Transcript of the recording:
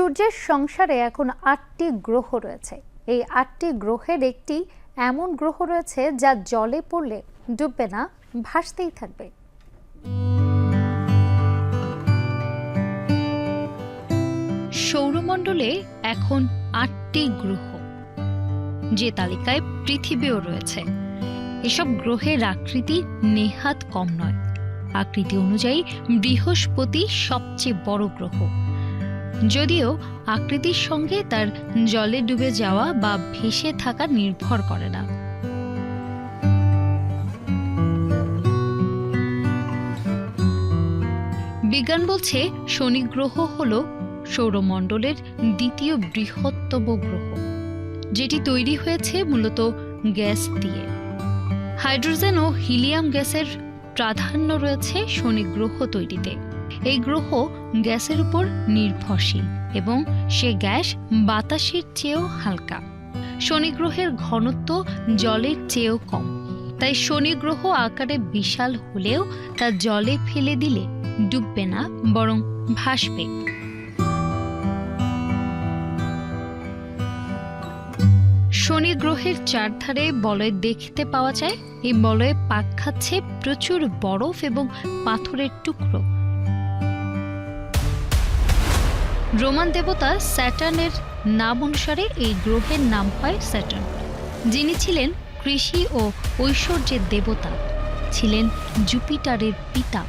সূর্যের সংসারে এখন আটটি গ্রহ রয়েছে। এই আটটি গ্রহের একটি এমন গ্রহ রয়েছে যা জলে পড়লে ডুববে না, ভাসতেই থাকবে। সৌরমণ্ডলে এখন আটটি গ্রহ, যে তালিকায় পৃথিবীও রয়েছে। এসব গ্রহের আকৃতি নেহাত কম নয়। আকৃতি অনুযায়ী বৃহস্পতি সবচেয়ে বড় গ্রহ। যদিও আকৃতির সঙ্গে তার জলে ডুবে যাওয়া বা ভেসে থাকা নির্ভর করে না। বিজ্ঞান বলছে শনি গ্রহ হল সৌরমণ্ডলের দ্বিতীয় বৃহত্তম গ্রহ, যেটি তৈরি হয়েছে মূলত গ্যাস দিয়ে। হাইড্রোজেন ও হিলিয়াম গ্যাসের প্রাধান্য রয়েছে শনি গ্রহ তৈরিতে। এই গ্রহ গ্যাসের উপর নির্ভরশীল এবং সে গ্যাস বাতাসের চেয়েও হালকা। শনি গ্রহের ঘনত্ব জলের চেয়েও কম। তাই শনি গ্রহ আকারে বিশাল হলেও তা জলে ফেলে দিলে ডুববে না, বরং ভাসবে। শনি গ্রহের চারধারে বলয় দেখতে পাওয়া যায়। এই বলয়ে পাক খাচ্ছে প্রচুর বরফ এবং পাথরের টুকরো। রোমান দেবতা স্যাটার্নের নাম অনুসারে এই গ্রহের নাম হয় স্যাটার্ন, যিনি ছিলেন কৃষি ও ঐশ্বর্যের দেবতা, ছিলেন জুপিটারের পিতা।